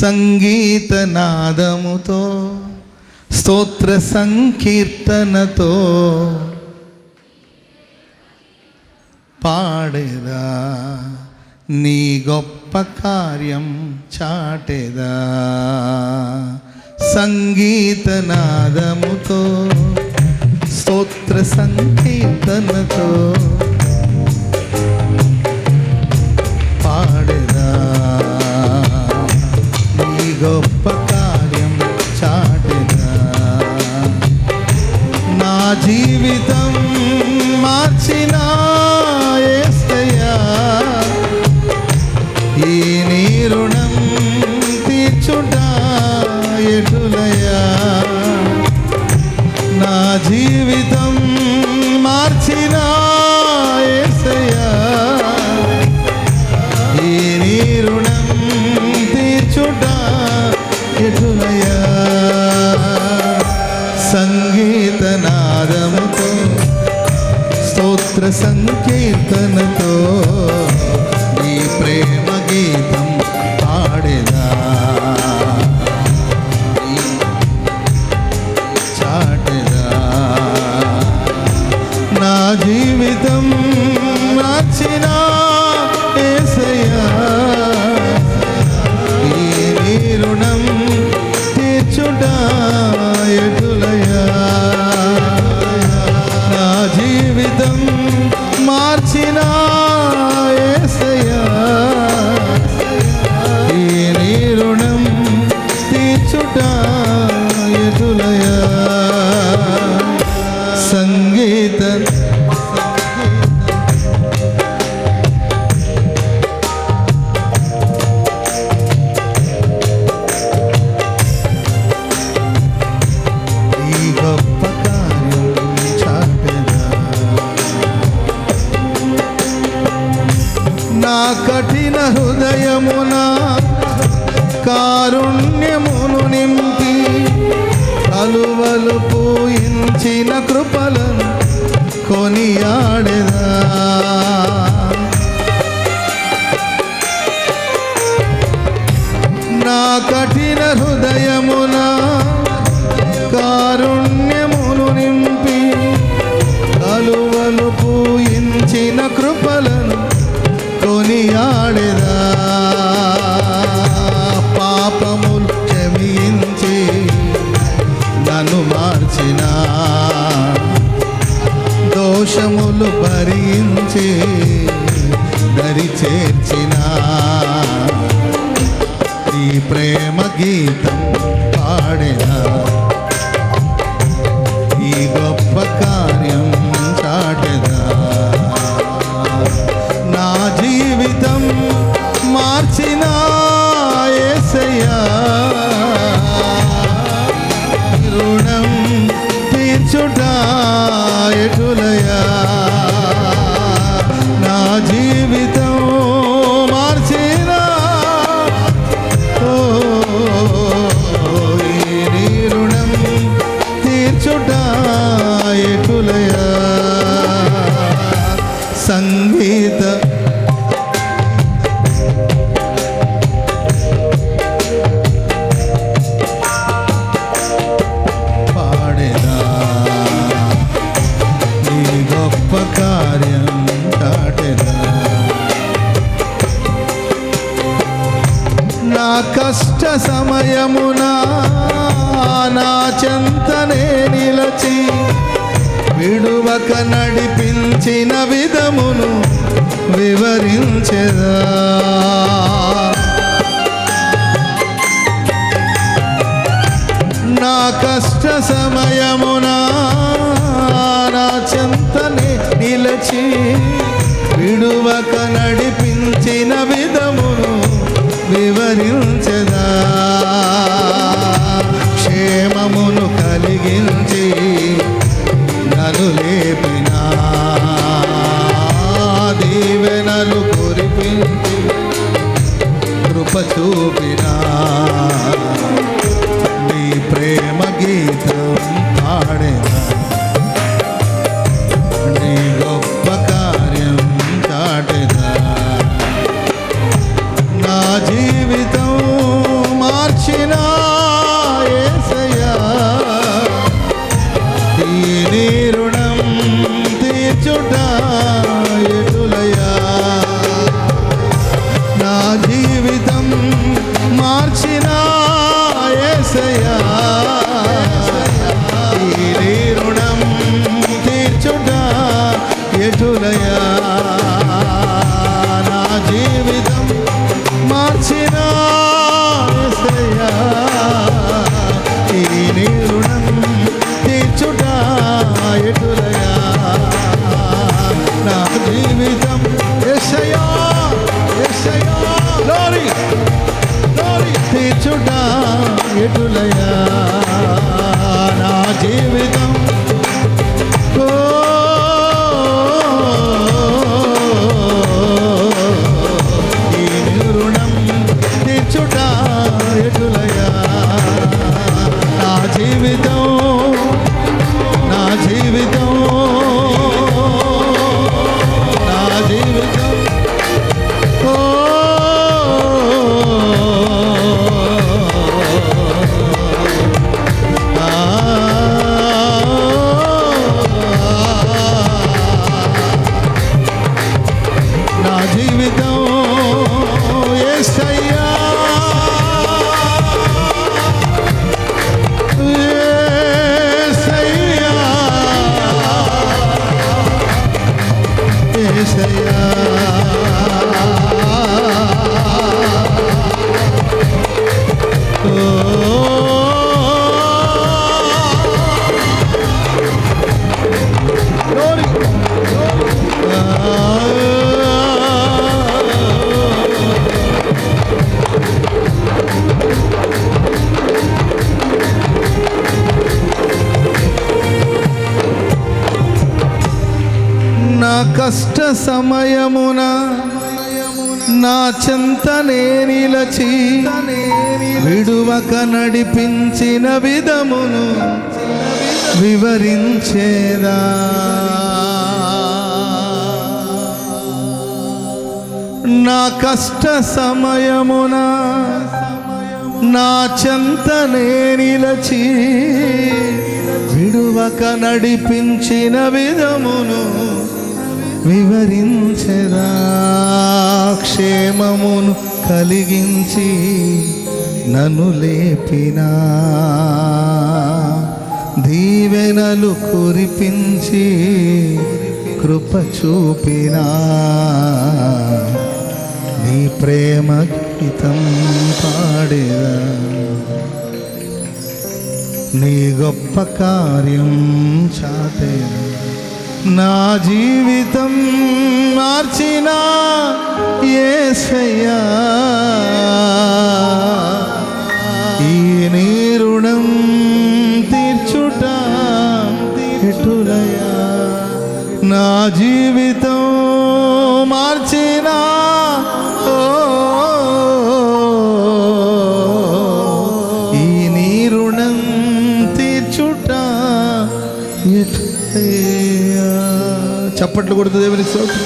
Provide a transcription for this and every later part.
సంగీతనాదముతో స్తోత్ర సంకీర్తనతో పాడేదా నీ గొప్ప కార్యం చాటేదా. సంగీతనాదముతో స్తోత్ర సంకీర్తనతో జీవితం మార్చిన కఠిన హృదయమున కారుణ్యమును నింపి కలువలు పూయించిన కృపలను కొనియాడదా? నా కఠిన హృదయమున కారుణ్యమును నింపి కలువలు పూయించిన కృపలను కొనియాడదా? పాపములు క్షమించి నన్ను మార్చినా? దోషములు భరించి దరి చేర్చిన ఈ ప్రేమ గీతం పాడినా? చెంతనే నిలచి విడువక నడిపించిన విధమును వివరించెదా. నా కష్ట సమయమున నా చెంతనే నిలచి విడువక నడిపించిన విధమును వివరించదా. క్షేమమును కలిగించి నన్ను లేపినా. దీవెనలు కురిపించి కృప చూపినా. నీ ప్రేమ గీతం పాడేదా నీ గొప్ప కార్యం చాటెదా నా జీవితం మార్చినా. నా కష్ట సమయమున నా చెంత నేనిలచి విడువక నడిపించిన విధమును వివరించేదా? నా కష్ట సమయమున నా చెంత నిలచి విడువక నడిపించిన విధమును వివరించరా. క్షేమమును కలిగించి నన్ను లేపినా. దీవెనలు కురిపించి కృప చూపినా. నీ ప్రేమ గీతం పాడేదా? నీ గొప్ప కార్యం చాటేదా? నా జీవితం మార్చిన యేసయ్యా ఈ నీ రుణం తీర్చుట ఎటులయా నా జీవి చప్పట్లు కొడుతూ దేవుని స్తోత్రం.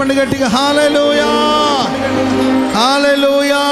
చెప్పండి గట్టిగా. Hallelujah hallelujah